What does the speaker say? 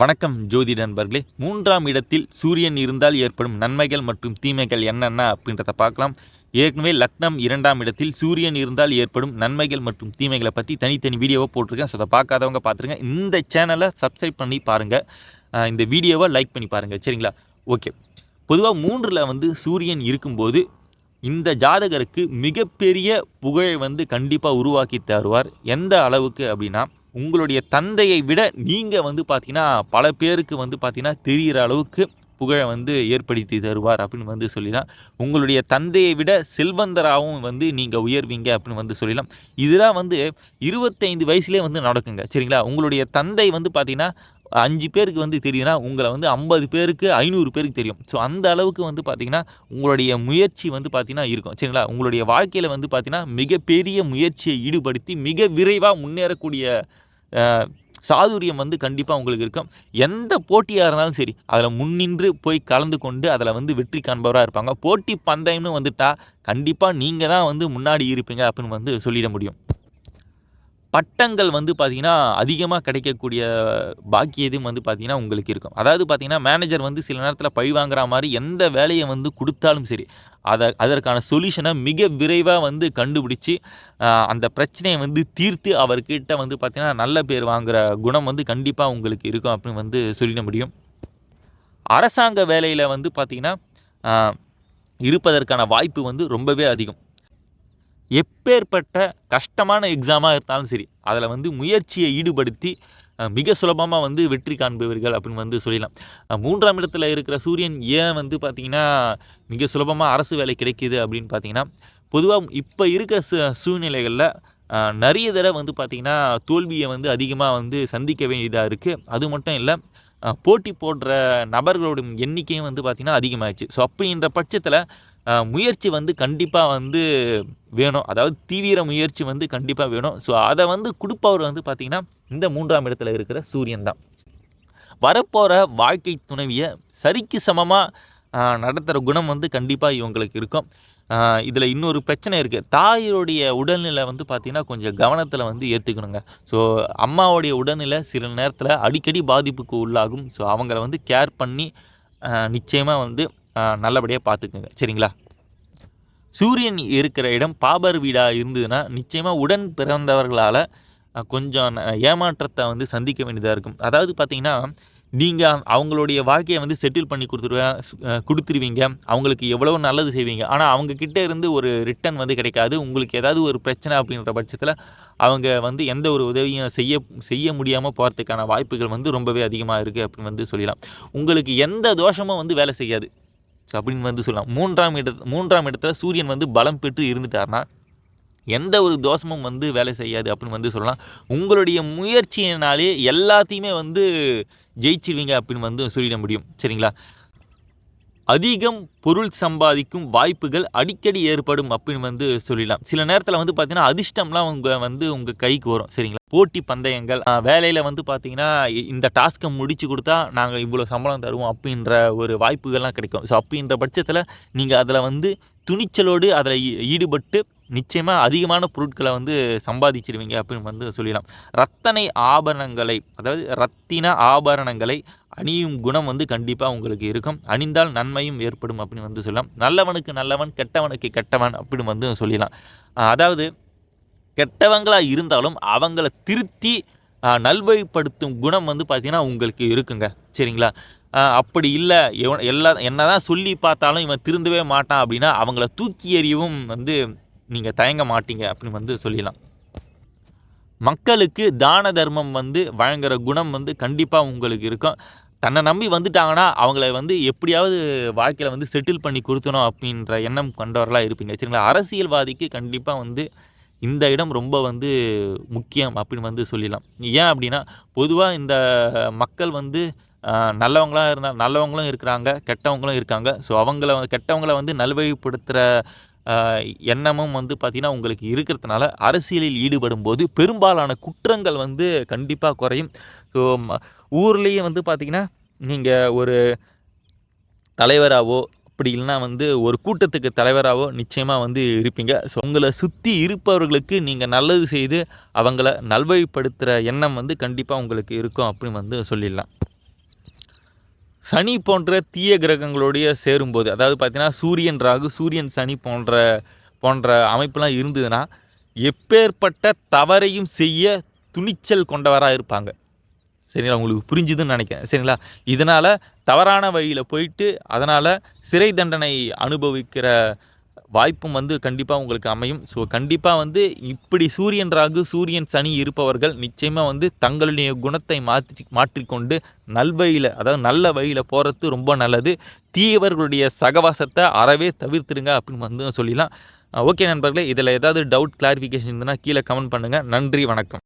வணக்கம் ஜோதி நண்பர்களே. மூன்றாம் இடத்தில் சூரியன் இருந்தால் ஏற்படும் நன்மைகள் மற்றும் தீமைகள் என்னென்ன அப்படின்றத பார்க்கலாம். ஏற்கனவே லக்னம் இரண்டாம் இடத்தில் சூரியன் இருந்தால் ஏற்படும் நன்மைகள் மற்றும் தீமைகளை பற்றி தனித்தனி வீடியோவை போட்டிருக்கேன். ஸோ அதை பார்க்காதவங்க பார்த்துருங்க. இந்த சேனலை சப்ஸ்கிரைப் பண்ணி பாருங்கள் இந்த வீடியோவை லைக் பண்ணி பாருங்கள் சரிங்களா? ஓகே பொதுவாக மூன்றில் வந்து சூரியன் இருக்கும்போது இந்த ஜாதகருக்கு மிகப்பெரிய புகழை வந்து கண்டிப்பாக உருவாக்கி தருவார். எந்த அளவுக்கு அப்படின்னா உங்களுடைய தந்தையை விட நீங்கள் வந்து பார்த்தீங்கன்னா பல பேருக்கு வந்து பார்த்தீங்கன்னா தெரிகிற அளவுக்கு புகழை வந்து ஏற்படுத்தி தருவார் அப்படின்னு வந்து சொல்லலாம் உங்களுடைய தந்தையை விட செல்வந்தராகவும் வந்து நீங்கள் உயர்வீங்க அப்படின்னு வந்து சொல்லலாம் இதெல்லாம் வந்து இருபத்தைந்து வயசுலேயே வந்து நடக்குங்க. சரிங்களா? உங்களுடைய தந்தை வந்து பார்த்தீங்கன்னா அஞ்சு பேருக்கு வந்து தெரியுதுன்னா உங்களை வந்து ஐம்பது பேருக்கு ஐநூறு பேருக்கு தெரியும். ஸோ அந்த அளவுக்கு வந்து பார்த்திங்கன்னா உங்களுடைய முயற்சி வந்து பார்த்திங்கன்னா இருக்கும். சரிங்களா? உங்களுடைய வாழ்க்கையில் வந்து பார்த்திங்கன்னா மிகப்பெரிய முயற்சியை ஈடுபடுத்தி மிக விரைவாக முன்னேறக்கூடிய சாதுரியம் வந்து கண்டிப்பாக உங்களுக்கு இருக்கும். எந்த போட்டியாக இருந்தாலும் சரி அதில் முன்னின்று போய் கலந்து கொண்டு அதில் வந்து வெற்றி காண்பவராக இருப்பாங்க. போட்டி பந்தயம்னு வந்துட்டால் கண்டிப்பாக நீங்கள் தான் வந்து முன்னாடி இருப்பீங்க அப்படின்னு வந்து சொல்லிட முடியும். பட்டங்கள் வந்து பார்த்திங்கன்னா அதிகமாக கிடைக்கக்கூடிய பாக்கியதும் வந்து பார்த்திங்கன்னா உங்களுக்கு இருக்கும். அதாவது பார்த்திங்கன்னா மேனேஜர் வந்து சில நேரத்தில் பழி வாங்குற மாதிரி எந்த வேலையை வந்து கொடுத்தாலும் சரி அதை அதற்கான சொல்யூஷனை மிக விரைவாக வந்து கண்டுபிடிச்சி அந்த பிரச்சனையை வந்து தீர்த்து அவர்கிட்ட வந்து பார்த்திங்கன்னா நல்ல பேர் வாங்குற குணம் வந்து கண்டிப்பாக உங்களுக்கு இருக்கும் அப்படின்னு வந்து சொல்லிட முடியும். அரசாங்க வேலையில் வந்து பார்த்திங்கன்னா இருப்பதற்கான வாய்ப்பு வந்து ரொம்பவே அதிகம். எப்பேற்பட்ட கஷ்டமான எக்ஸாமாக இருந்தாலும் சரி அதில் வந்து முயற்சியை ஈடுபடுத்தி மிக சுலபமாக வந்து வெற்றி காண்பவர்கள் அப்படின்னு வந்து சொல்லலாம். மூன்றாம் இடத்துல இருக்கிற சூரியன் ஏன் வந்து பார்த்திங்கன்னா மிக சுலபமாக அரசு வேலை கிடைக்கிது அப்படின்னு பார்த்தீங்கன்னா பொதுவாக இப்போ இருக்கிற சூ சூழ்நிலைகளில் நிறைய தடவை வந்து பார்த்திங்கன்னா தோல்வியை வந்து அதிகமாக வந்து சந்திக்க வேண்டியதாக இருக்குது அது மட்டும் இல்லை போட்டி போடுற நபர்களோட எண்ணிக்கையும் வந்து பார்த்திங்கன்னா அதிகமாகிடுச்சு ஸோ அப்படின்ற பட்சத்தில் முயற்சி வந்து கண்டிப்பாக வந்து வேணும். அதாவது தீவிர முயற்சி வந்து கண்டிப்பாக வேணும். ஸோ அதை வந்து கொடுப்பவர் வந்து பார்த்திங்கன்னா இந்த மூன்றாம் இடத்துல இருக்கிற சூரியன் தான். வரப்போகிற வாழ்க்கை துணைவியை சரிக்கு சமமாக நடத்துகிற குணம் வந்து கண்டிப்பாக இவங்களுக்கு இருக்கும். இதில் இன்னொரு பிரச்சனை இருக்குது தாயோடைய உடல்நிலை வந்து பார்த்திங்கன்னா கொஞ்சம் கவனத்தில் வந்து ஏற்றுக்கணுங்க ஸோ அம்மாவுடைய உடல்நிலை சில நேரத்தில் அடிக்கடி பாதிப்புக்கு உள்ளாகும். ஸோ அவங்கள வந்து கேர் பண்ணி நிச்சயமாக வந்து நல்லபடியாக பார்த்துக்குங்க. சரிங்களா? சூரியன் இருக்கிற இடம் பாபர் வீடாக இருந்ததுன்னா நிச்சயமாக உடன் பிறந்தவர்களால் கொஞ்சம் ஏமாற்றத்தை வந்து சந்திக்க வேண்டியதாக இருக்கும். அதாவது பார்த்தீங்கன்னா நீங்கள் அவங்களுடைய வாழ்க்கையை வந்து செட்டில் பண்ணி கொடுத்துருவேன் கொடுத்துருவீங்க. அவங்களுக்கு எவ்வளோ நல்லது செய்வீங்க. ஆனால் அவங்கக்கிட்ட இருந்து ஒரு ரிட்டர்ன் வந்து கிடைக்காது. உங்களுக்கு ஏதாவது ஒரு பிரச்சனை அப்படின்ற பட்சத்தில் அவங்க வந்து எந்த ஒரு உதவியும் செய்ய செய்ய முடியாமல் போகிறதுக்கான வாய்ப்புகள் வந்து ரொம்பவே அதிகமாக இருக்குது அப்படின்னு வந்து சொல்லலாம். உங்களுக்கு எந்த தோஷமும் வந்து வேலை செய்யாது. ஸோ அப்படின்னு வந்து சொல்லலாம். மூன்றாம் இடத்து மூன்றாம் இடத்துல சூரியன் வந்து பலம் பெற்று இருந்துட்டார்னா எந்த ஒரு தோஷமும் வந்து வேலை செய்யாது அப்படின்னு வந்து சொல்லலாம். உங்களுடைய முயற்சியினாலே எல்லாத்தையுமே வந்து ஜெயிச்சிடுவீங்க அப்படின்னு வந்து சொல்லிட முடியும். சரிங்களா? அதிகம் பொருள் சம்பாதிக்கும் வாய்ப்புகள் அடிக்கடி ஏற்படும் அப்படின்னு வந்து சொல்லலாம் சில நேரத்தில் வந்து பார்த்தீங்கன்னா அதிர்ஷ்டம்லாம் உங்கள் வந்து உங்கள் கைக்கு வரும் சரிங்களா? போட்டி பந்தயங்கள் வேலையில் வந்து பார்த்தீங்கன்னா இந்த டாஸ்க்கை முடிச்சு கொடுத்தா நாங்கள் இவ்வளோ சம்பளம் தருவோம் அப்படின்ற ஒரு வாய்ப்புகள்லாம் கிடைக்கும். ஸோ அப்படின்ற பட்சத்தில் நீங்கள் அதில் வந்து துணிச்சலோடு அதில் ஈ- ஈடுபட்டு நிச்சயமாக அதிகமான பொருட்களை வந்து சம்பாதிச்சிருவீங்க அப்படின்னு வந்து சொல்லலாம் ரத்தனை ஆபரணங்களை அதாவது ரத்தின ஆபரணங்களை அணியும் குணம் வந்து கண்டிப்பாக உங்களுக்கு இருக்கும். அணிந்தால் நன்மையும் ஏற்படும் அப்படின்னு வந்து சொல்லலாம். நல்லவனுக்கு நல்லவன் கெட்டவனுக்கு கெட்டவன் அப்படின்னு வந்து சொல்லலாம் அதாவது கெட்டவங்களாக இருந்தாலும் அவங்கள திருத்தி நல்வழிப்படுத்தும் குணம் வந்து பார்த்திங்கன்னா உங்களுக்கு இருக்குங்க. சரிங்களா? அப்படி இல்லை. எவன் எல்லா என்னதான் சொல்லி பார்த்தாலும் இவன் திருந்தவே மாட்டான் அப்படின்னா அவங்கள தூக்கி எறியவும் வந்து நீங்கள் தயங்க மாட்டீங்க அப்படின்னு வந்து சொல்லலாம் மக்களுக்கு தான தர்மம் வந்து வழங்குற குணம் வந்து கண்டிப்பாக உங்களுக்கு இருக்கும். தன்னை நம்பி வந்துட்டாங்கன்னா அவங்கள வந்து எப்படியாவது வாழ்க்கையில் வந்து செட்டில் பண்ணி கொடுத்தணும் அப்படின்ற எண்ணம் கொண்டவர்களாக இருப்பீங்க. சரிங்களா? அரசியல்வாதிக்கு கண்டிப்பாக வந்து இந்த இடம் ரொம்ப வந்து முக்கியம் அப்படின்னு வந்து சொல்லலாம் ஏன் அப்படின்னா பொதுவாக இந்த மக்கள் வந்து நல்லவங்களாக இருந்தால் நல்லவங்களும் இருக்கிறாங்க கெட்டவங்களும் இருக்காங்க. ஸோ அவங்கள கெட்டவங்களை வந்து நல்வழிப்படுத்துகிற எண்ணமும் வந்து பார்த்திங்கன்னா உங்களுக்கு இருக்கிறதுனால அரசியலில் ஈடுபடும் போது பெரும்பாலான குற்றங்கள் வந்து கண்டிப்பாக குறையும். ஸோ ஊர்லேயே வந்து பார்த்திங்கன்னா நீங்கள் ஒரு தலைவராகவோ அப்படி இல்லைன்னா வந்து ஒரு கூட்டத்துக்கு தலைவராகவோ நிச்சயமாக வந்து இருப்பீங்க. ஸோ உங்களை சுற்றி இருப்பவர்களுக்கு நீங்கள் நல்லது செய்து அவங்கள நல்வழிப்படுத்துகிற எண்ணம் வந்து கண்டிப்பாக உங்களுக்கு இருக்கும் அப்படின்னு வந்து சொல்லிடலாம். சனி போன்ற தீய கிரகங்களுடைய சேரும்போது அதாவது பார்த்திங்கன்னா சூரியன் ராகு சூரியன் சனி போன்ற போன்ற அமைப்புலாம் இருந்ததுன்னா எப்பேற்பட்ட தவறையும் செய்ய துணிச்சல் கொண்டவராக இருப்பாங்க. சரிங்களா? உங்களுக்கு புரிஞ்சுதுன்னு நினைக்கிறேன். சரிங்களா? இதனால் தவறான வழியில் போயிட்டு அதனால் சிறை தண்டனை அனுபவிக்கிற வாய்ப்பும் வந்து கண்டிப்பாக உங்களுக்கு அமையும். ஸோ கண்டிப்பாக வந்து இப்படி சூரியன் ராகு சூரியன் சனி இருப்பவர்கள் நிச்சயமாக வந்து தங்களுடைய குணத்தை மாற்றி மாற்றிக்கொண்டு நல்வழியில் அதாவது நல்ல வழியில் போகிறது ரொம்ப நல்லது. தீயவர்களுடைய சகவாசத்தை அறவே தவிர்த்துடுங்க அப்படின்னு வந்து சொல்லிடலாம். ஓகே நண்பர்களே இதில் ஏதாவது டவுட் கிளாரிஃபிகேஷன் இருந்ததுன்னா கீழே கமெண்ட் பண்ணுங்கள் நன்றி வணக்கம்.